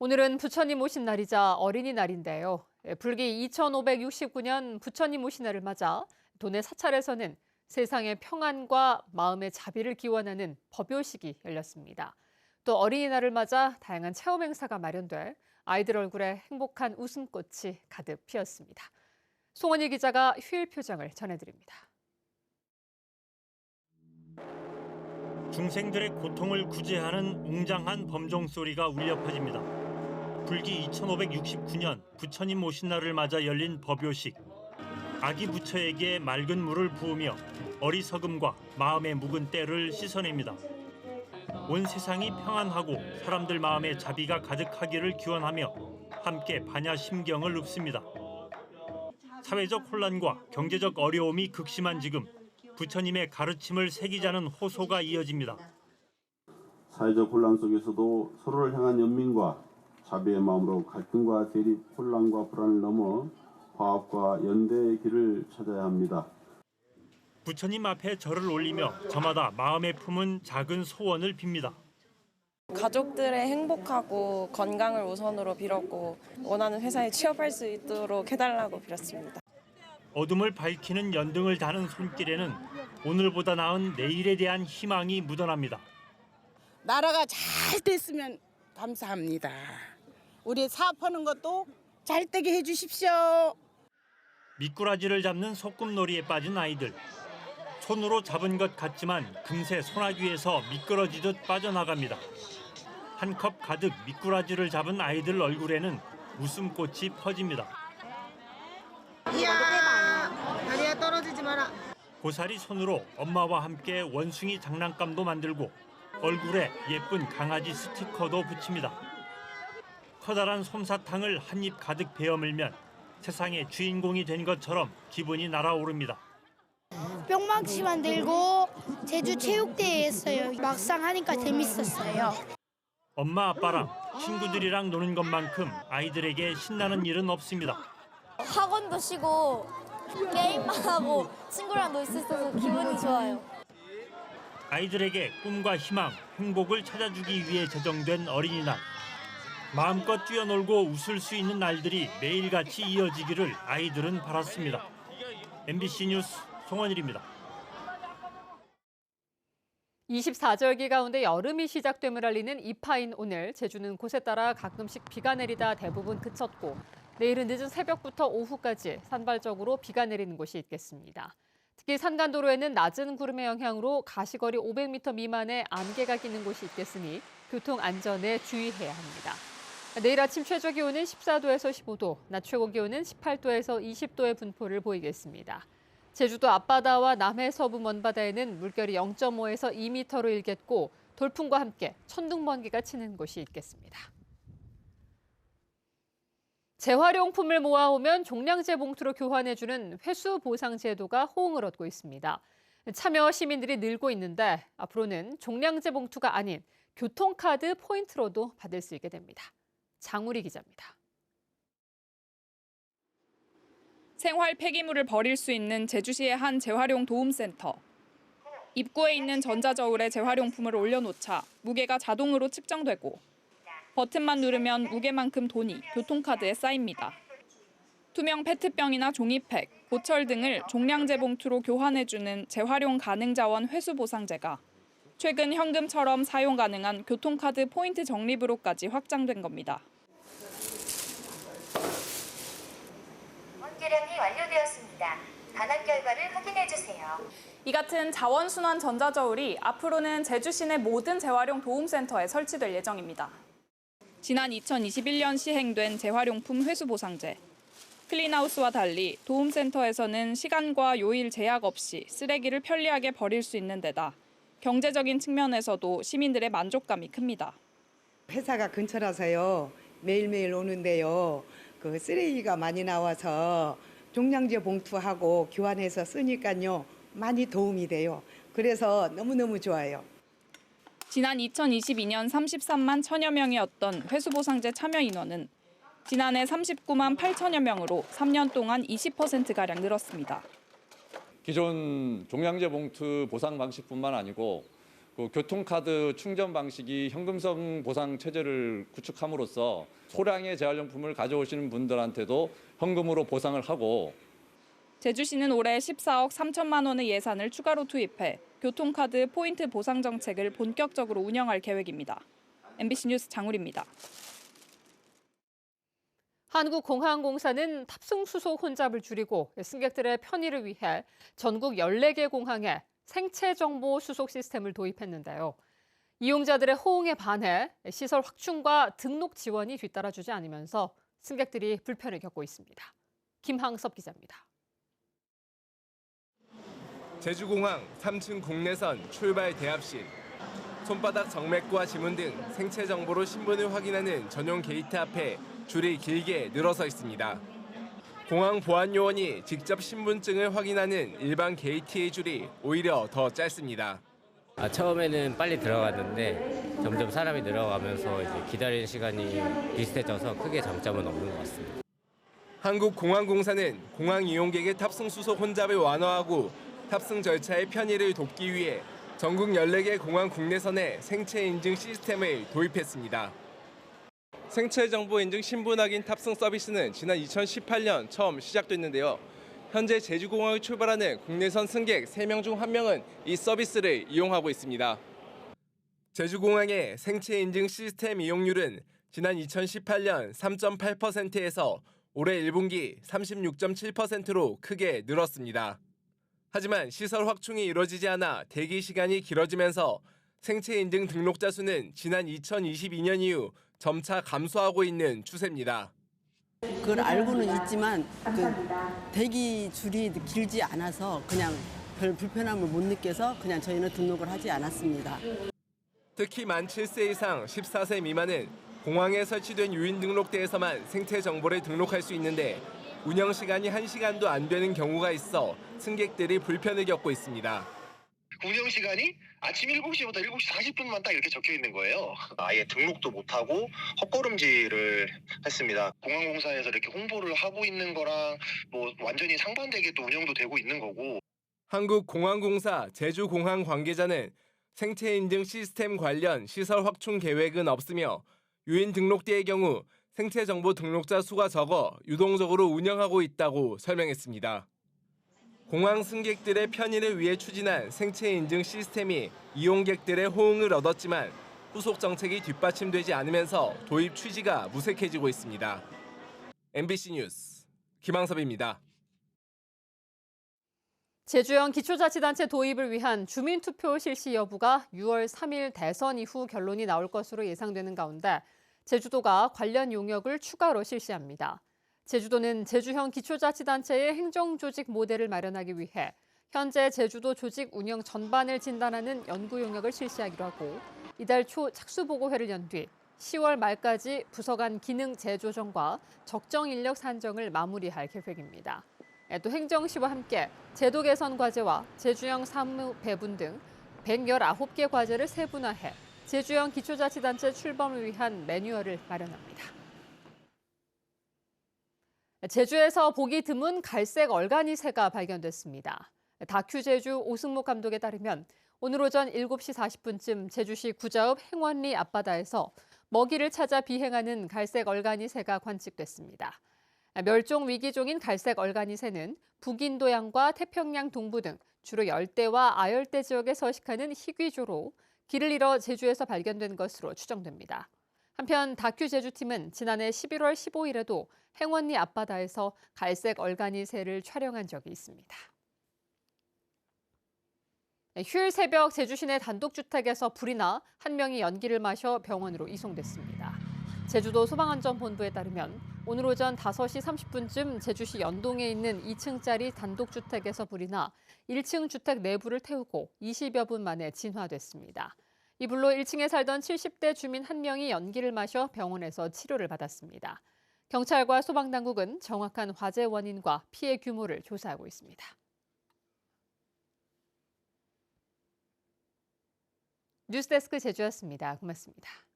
오늘은 부처님 오신 날이자 어린이날인데요. 예, 불기 2569년 부처님 오신 날을 맞아 도내 사찰에서는 세상의 평안과 마음의 자비를 기원하는 법요식이 열렸습니다. 또 어린이날을 맞아 다양한 체험 행사가 마련돼 아이들 얼굴에 행복한 웃음꽃이 가득 피었습니다. 송원일 기자가 휴일 표정을 전해드립니다. 중생들의 고통을 구제하는 웅장한 범종 소리가 울려 퍼집니다. 불기 2569년 부처님 오신 날을 맞아 열린 법요식. 아기 부처에게 맑은 물을 부으며 어리석음과 마음의 묵은 때를 씻어냅니다. 온 세상이 평안하고 사람들 마음에 자비가 가득하기를 기원하며 함께 반야 심경을 읊습니다. 사회적 혼란과 경제적 어려움이 극심한 지금 부처님의 가르침을 새기자는 호소가 이어집니다. 사회적 혼란 속에서도 서로를 향한 연민과 자비의 마음으로 갈등과 대립, 혼란과 불안을 넘어 화합과 연대의 길을 찾아야 합니다. 부처님 앞에 절을 올리며 저마다 마음에 품은 작은 소원을 빕니다. 가족들의 행복하고 건강을 우선으로 빌었고 원하는 회사에 취업할 수 있도록 해달라고 빌었습니다. 어둠을 밝히는 연등을 다는 손길에는 오늘보다 나은 내일에 대한 희망이 묻어납니다. 나라가 잘 됐으면 감사합니다. 우리 사업하는 것도 잘 되게 해주십시오. 미꾸라지를 잡는 소꿉놀이에 빠진 아이들. 손으로 잡은 것 같지만 금세 소나기에서 미끄러지듯 빠져나갑니다. 한 컵 가득 미꾸라지를 잡은 아이들 얼굴에는 웃음꽃이 퍼집니다. 이야 다리야 떨어지지 마라 고사리 손으로 엄마와 함께 원숭이 장난감도 만들고 얼굴에 예쁜 강아지 스티커도 붙입니다. 커다란 솜사탕을 한 입 가득 베어물면 세상의 주인공이 된 것처럼 기분이 날아오릅니다. 뿅망치 만들고 제주 체육대회 했어요. 막상 하니까 재밌었어요. 엄마 아빠랑 친구들이랑 노는 것만큼 아이들에게 신나는 일은 없습니다. 학원도 쉬고 게임만 하고 친구랑 놀 수 있어서 기분이 좋아요. 아이들에게 꿈과 희망, 행복을 찾아주기 위해 제정된 어린이날. 마음껏 뛰어놀고 웃을 수 있는 날들이 매일같이 이어지기를 아이들은 바랐습니다. MBC 뉴스 송원일입니다. 24절기 가운데 여름이 시작됨을 알리는 이파인 오늘 제주는 곳에 따라 가끔씩 비가 내리다 대부분 그쳤고 내일은 늦은 새벽부터 오후까지 산발적으로 비가 내리는 곳이 있겠습니다. 특히 산간도로에는 낮은 구름의 영향으로 가시거리 500m 미만의 안개가 끼는 곳이 있겠으니 교통 안전에 주의해야 합니다. 내일 아침 최저 기온은 14도에서 15도, 낮 최고 기온은 18도에서 20도의 분포를 보이겠습니다. 제주도 앞바다와 남해 서부 먼바다에는 물결이 0.5에서 2m로 일겠고 돌풍과 함께 천둥 번개가 치는 곳이 있겠습니다. 재활용품을 모아오면 종량제 봉투로 교환해주는 회수 보상 제도가 호응을 얻고 있습니다. 참여 시민들이 늘고 있는데 앞으로는 종량제 봉투가 아닌 교통카드 포인트로도 받을 수 있게 됩니다. 장우리 기자입니다. 생활 폐기물을 버릴 수 있는 제주시의 한 재활용 도움센터. 입구에 있는 전자저울에 재활용품을 올려놓자 무게가 자동으로 측정되고 버튼만 누르면 무게만큼 돈이 교통카드에 쌓입니다. 투명 페트병이나 종이팩, 보철 등을 종량제 봉투로 교환해주는 재활용 가능 자원 회수 보상제가 최근 현금처럼 사용 가능한 교통카드 포인트 적립으로까지 확장된 겁니다. 계량이 완료되었습니다. 반환 결과를 확인해 주세요. 이 같은 자원순환 전자저울이 앞으로는 제주시 내 모든 재활용 도움센터에 설치될 예정입니다. 지난 2021년 시행된 재활용품 회수 보상제. 클린하우스와 달리 도움센터에서는 시간과 요일 제약 없이 쓰레기를 편리하게 버릴 수 있는 데다 경제적인 측면에서도 시민들의 만족감이 큽니다. 회사가 근처라서요 매일매일 오는데요 그 쓰레기가 많이 나와서 종량제 봉투하고 교환해서 쓰니까요 많이 도움이 돼요 그래서 너무너무 좋아요 지난 2022년 33만 천여 명이었던 회수보상제 참여 인원은 지난해 39만 8천여 명으로 3년 동안 20%가량 늘었습니다. 기존 종량제 봉투 보상 방식뿐만 아니고 그 교통카드 충전 방식이 현금성 보상 체제를 구축함으로써 소량의 재활용품을 가져오시는 분들한테도 현금으로 보상을 하고 제주시는 올해 14억 3천만 원의 예산을 추가로 투입해 교통카드 포인트 보상 정책을 본격적으로 운영할 계획입니다. MBC 뉴스 장울입니다. 한국공항공사는 탑승 수속 혼잡을 줄이고 승객들의 편의를 위해 전국 14개 공항에 생체 정보 수속 시스템을 도입했는데요. 이용자들의 호응에 반해 시설 확충과 등록 지원이 뒤따라주지 않으면서 승객들이 불편을 겪고 있습니다. 김항섭 기자입니다. 제주공항 3층 국내선 출발 대합실. 손바닥 정맥과 지문 등 생체 정보로 신분을 확인하는 전용 게이트 앞에 줄이 길게 늘어서 있습니다. 공항 보안 요원이 직접 신분증을 확인하는 일반 게이트의 줄이 오히려 더 짧습니다. 아, 처음에는 빨리 들어갔는데 점점 사람이 늘어가면서 이제 기다리는 시간이 비슷해져서 크게 장점은 없는 것 같습니다. 한국공항공사는 공항 이용객의 탑승 수속 혼잡을 완화하고 탑승 절차의 편의를 돕기 위해 전국 14개 공항 국내선에 생체 인증 시스템을 도입했습니다. 생체 정보 인증 신분 확인 탑승 서비스는 지난 2018년 처음 시작됐는데요. 현재 제주공항을 출발하는 국내선 승객 3명 중 1명은 이 서비스를 이용하고 있습니다. 제주공항의 생체 인증 시스템 이용률은 지난 2018년 3.8%에서 올해 1분기 36.7%로 크게 늘었습니다. 하지만 시설 확충이 이뤄지지 않아 대기 시간이 길어지면서 생체 인증 등록자 수는 지난 2022년 이후 점차 감소하고 있는 추세입니다. 그걸 알고는 있지만 그 대기 줄이 길지 않아서 그냥 별 불편함을 못 느껴서 그냥 저희는 등록을 하지 않았습니다. 특히 만 7세 이상 14세 미만은 공항에 설치된 유인 등록대에서만 생체 정보를 등록할 수 있는데 운영 시간이 1시간도 안 되는 경우가 있어 승객들이 불편을 겪고 있습니다. 운영 시간이 아침 7시부터 7시 40분만 딱 이렇게 적혀 있는 거예요. 아예 등록도 못 하고 헛걸음질을 했습니다. 공항공사에서 이렇게 홍보를 하고 있는 거랑 뭐 완전히 상반되게 또 운영도 되고 있는 거고. 한국공항공사 제주공항 관계자는 생체 인증 시스템 관련 시설 확충 계획은 없으며 유인 등록대의 경우 생체 정보 등록자 수가 적어 유동적으로 운영하고 있다고 설명했습니다. 공항 승객들의 편의를 위해 추진한 생체 인증 시스템이 이용객들의 호응을 얻었지만 후속 정책이 뒷받침되지 않으면서 도입 취지가 무색해지고 있습니다. MBC 뉴스 김항섭입니다. 제주형 기초자치단체 도입을 위한 주민투표 실시 여부가 6월 3일 대선 이후 결론이 나올 것으로 예상되는 가운데 제주도가 관련 용역을 추가로 실시합니다. 제주도는 제주형 기초자치단체의 행정조직 모델을 마련하기 위해 현재 제주도 조직 운영 전반을 진단하는 연구 용역을 실시하기로 하고 이달 초 착수보고회를 연 뒤 10월 말까지 부서 간 기능 재조정과 적정 인력 산정을 마무리할 계획입니다. 또 행정시와 함께 제도 개선 과제와 제주형 사무 배분 등 119개 과제를 세분화해 제주형 기초자치단체 출범을 위한 매뉴얼을 마련합니다. 제주에서 보기 드문 갈색 얼간이 새가 발견됐습니다. 다큐 제주 오승목 감독에 따르면 오늘 오전 7시 40분쯤 제주시 구자읍 행원리 앞바다에서 먹이를 찾아 비행하는 갈색 얼간이 새가 관측됐습니다. 멸종 위기종인 갈색 얼간이 새는 북인도양과 태평양 동부 등 주로 열대와 아열대 지역에 서식하는 희귀조로 길을 잃어 제주에서 발견된 것으로 추정됩니다. 한편 다큐 제주팀은 지난해 11월 15일에도 행원리 앞바다에서 갈색 얼간이 새를 촬영한 적이 있습니다. 휴일 새벽 제주 시내 단독주택에서 불이 나 한 명이 연기를 마셔 병원으로 이송됐습니다. 제주도 소방안전본부에 따르면 오늘 오전 5시 30분쯤 제주시 연동에 있는 2층짜리 단독주택에서 불이 나 1층 주택 내부를 태우고 20여 분 만에 진화됐습니다. 이 불로 1층에 살던 70대 주민 한 명이 연기를 마셔 병원에서 치료를 받았습니다. 경찰과 소방당국은 정확한 화재 원인과 피해 규모를 조사하고 있습니다. 뉴스데스크 제주였습니다. 고맙습니다.